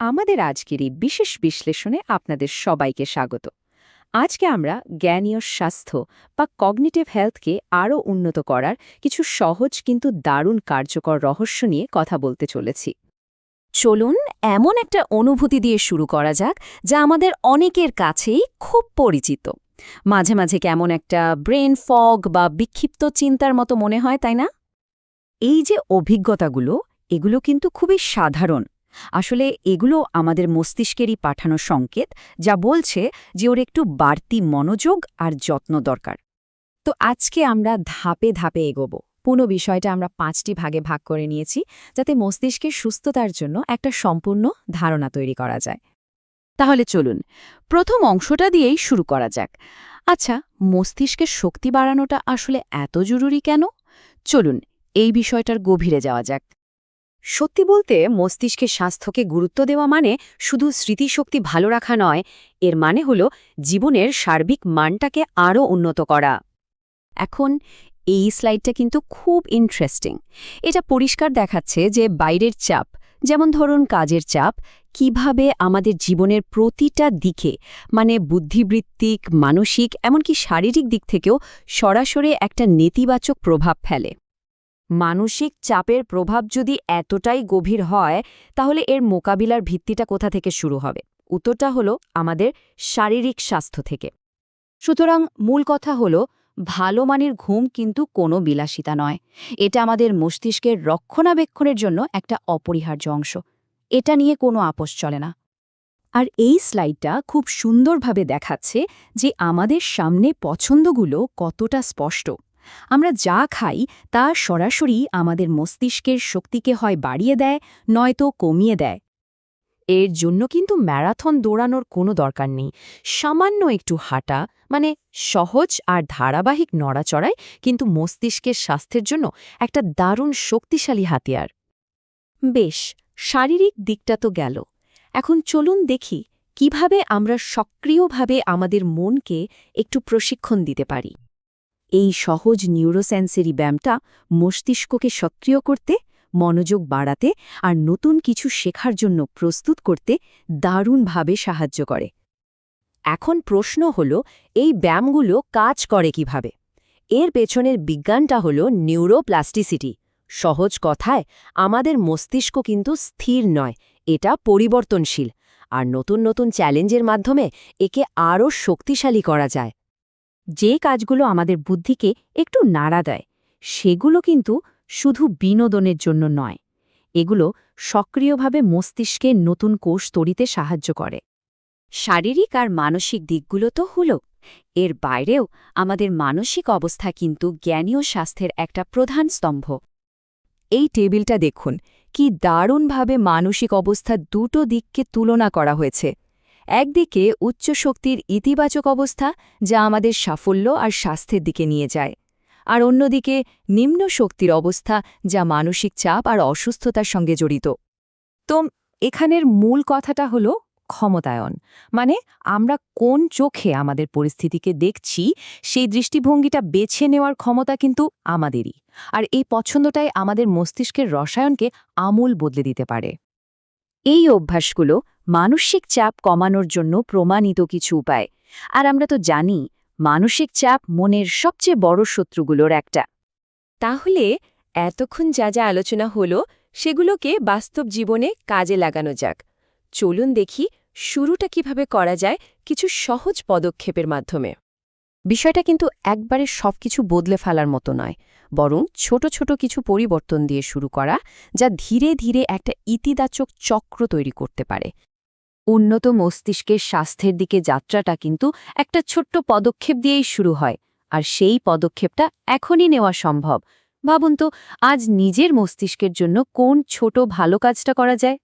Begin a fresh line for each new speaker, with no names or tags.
আমাদের আজকের এই বিশেষ বিশ্লেষণে আপনাদের সবাইকে স্বাগত। আজকে আমরা জ্ঞানীয় স্বাস্থ্য বা কগনিটিভ হেলথকে আরও উন্নত করার কিছু সহজ কিন্তু দারুণ কার্যকর রহস্য নিয়ে কথা বলতে চলেছি।
চলুন এমন একটা অনুভূতি দিয়ে শুরু করা যাক যা আমাদের অনেকের কাছেই খুব পরিচিত। মাঝে মাঝে কেমন একটা ব্রেন ফগ বা বিক্ষিপ্ত চিন্তার মতো মনে হয়, তাই না?
এই যে অভিজ্ঞতাগুলো, এগুলো কিন্তু খুবই সাধারণ। আসলে এগুলো আমাদের মস্তিষ্কেরই পাঠানো সংকেত, যা বলছে যে ওর একটু বাড়তি মনোযোগ আর যত্ন দরকার। তো আজকে আমরা ধাপে ধাপে এগোবো। পুরো বিষয়টা আমরা পাঁচটি ভাগে ভাগ করে নিয়েছি, যাতে মস্তিষ্কের সুস্থতার জন্য একটা সম্পূর্ণ ধারণা তৈরি করা যায়।
তাহলে চলুন, প্রথম অংশটা দিয়েই শুরু করা যাক। আচ্ছা মস্তিষ্কের শক্তি বাড়ানোটা আসলে এত জরুরি কেন? চলুন, এই বিষয়টার গভীরে যাওয়া যাক।
সত্যি বলতে মস্তিষ্কের স্বাস্থ্যকে গুরুত্ব দেওয়া মানে শুধু স্মৃতিশক্তি ভালো রাখা নয়, এর মানে হল জীবনের সার্বিক মানটাকে আরও উন্নত করা।
এখন, এই স্লাইডটা কিন্তু খুব ইন্টারেস্টিং। এটা পরিষ্কার দেখাচ্ছে যে বাইরের চাপ, যেমন ধরুন কাজের চাপ, কীভাবে আমাদের জীবনের প্রতিটা দিকে মানে বুদ্ধিবৃত্তিক, মানসিক, এমনকি শারীরিক দিক থেকেও সরাসরি একটা নেতিবাচক প্রভাব ফেলে।
মানসিক চাপের প্রভাব যদি এতটাই গভীর হয়, তাহলে এর মোকাবিলার ভিত্তিটা কোথা থেকে শুরু হবে? উত্তরটা হলো আমাদের শারীরিক স্বাস্থ্য থেকে। সুতরাং মূল কথা হলো, ভালো মানের ঘুম কিন্তু কোনো বিলাসিতা নয়। এটা আমাদের মস্তিষ্কের রক্ষণাবেক্ষণের জন্য একটা অপরিহার্য অংশ। এটা নিয়ে কোনো আপোষ চলে না। আর এই স্লাইডটা খুব সুন্দরভাবে দেখাচ্ছে যে আমাদের সামনে পছন্দগুলো কতটা স্পষ্ট। আমরা যা খাই, তা সরাসরি আমাদের মস্তিষ্কের শক্তিকে হয় বাড়িয়ে দেয়, নয়তো কমিয়ে দেয়। এর জন্য কিন্তু ম্যারাথন দৌড়ানোর কোনো দরকার নেই। সামান্য একটু হাঁটা মানে সহজ আর ধারাবাহিক নড়াচড়ায় কিন্তু মস্তিষ্কের স্বাস্থ্যের জন্য একটা দারুণ শক্তিশালী হাতিয়ার। বেশ, শারীরিক দিকটা তো গেল। এখন চলুন দেখি কীভাবে আমরা সক্রিয়ভাবে আমাদের মনকে একটু প্রশিক্ষণ দিতে পারি। এই সহজ নিউরোসেন্সারি ব্যায়ামটা মস্তিষ্ককে সক্রিয় করতে, মনোযোগ বাড়াতে আর নতুন কিছু শেখার জন্য প্রস্তুত করতে দারুণভাবে সাহায্য করে। এখন প্রশ্ন হল, এই ব্যায়ামগুলো কাজ করে কীভাবে? এর পেছনের বিজ্ঞানটা হল নিউরোপ্লাস্টিসিটি। সহজ কথায়, আমাদের মস্তিষ্ক কিন্তু স্থির নয়, এটা পরিবর্তনশীল। আর নতুন নতুন চ্যালেঞ্জের মাধ্যমে একে আরও শক্তিশালী করা যায়। যে কাজগুলো আমাদের বুদ্ধিকে একটু নাড়া দেয়, সেগুলো কিন্তু শুধু বিনোদনের জন্য নয়, এগুলো সক্রিয়ভাবে মস্তিষ্কে নতুন কোষ তৈরিতে সাহায্য করে। শারীরিক আর মানসিক দিকগুলো তো হল, এর বাইরেও আমাদের মানসিক অবস্থা কিন্তু জ্ঞানীয় স্বাস্থ্যের একটা প্রধান স্তম্ভ। এই টেবিলটা দেখুন, কি দারুণভাবে মানসিক অবস্থা দুটো দিককে তুলনা করা হয়েছে। একদিকে উচ্চ শক্তির ইতিবাচক অবস্থা, যা আমাদের সাফল্য আর স্বাস্থ্যের দিকে নিয়ে যায়, আর অন্যদিকে নিম্ন শক্তির অবস্থা, যা মানসিক চাপ আর অসুস্থতার সঙ্গে জড়িত। তো এখানের মূল কথাটা হল ক্ষমতায়ন মানে আমরা কোন চোখে আমাদের পরিস্থিতিকে দেখছি, সেই দৃষ্টিভঙ্গিটা বেছে নেওয়ার ক্ষমতা কিন্তু আমাদেরই, আর এই পছন্দটাই আমাদের মস্তিষ্কের রসায়নকে আমূল বদলে দিতে পারে। এই অভ্যাসগুলো মানসিক চাপ কমানোর জন্য প্রমাণিত কিছু উপায়। আর আমরা তো জানি, মানসিক চাপ মনের সবচেয়ে বড় শত্রুগুলোর একটা।
তাহলে এতক্ষণ যা যা আলোচনা হলো, সেগুলোকে বাস্তব জীবনে কাজে লাগানো যাক। চলুন দেখি শুরুটা কীভাবে করা যায় কিছু সহজ পদক্ষেপের মাধ্যমে।
বিষয়টা কিন্তু একবারে সবকিছু বদলে ফেলার মতো নয়, বরং ছোট ছোট কিছু পরিবর্তন দিয়ে শুরু করা, যা ধীরে ধীরে একটা ইতিবাচক চক্র তৈরি করতে পারে।
উন্নত মস্তিষ্কের স্বাস্থ্যের দিকে যাত্রাটা কিন্তু একটা ছোট্ট পদক্ষেপ দিয়েই শুরু হয়, আর সেই পদক্ষেপটা এখনই নেওয়া সম্ভব। ভাবুন তো, আজ নিজের মস্তিষ্কের জন্য কোন ছোট ভালো কাজটা করা যায়?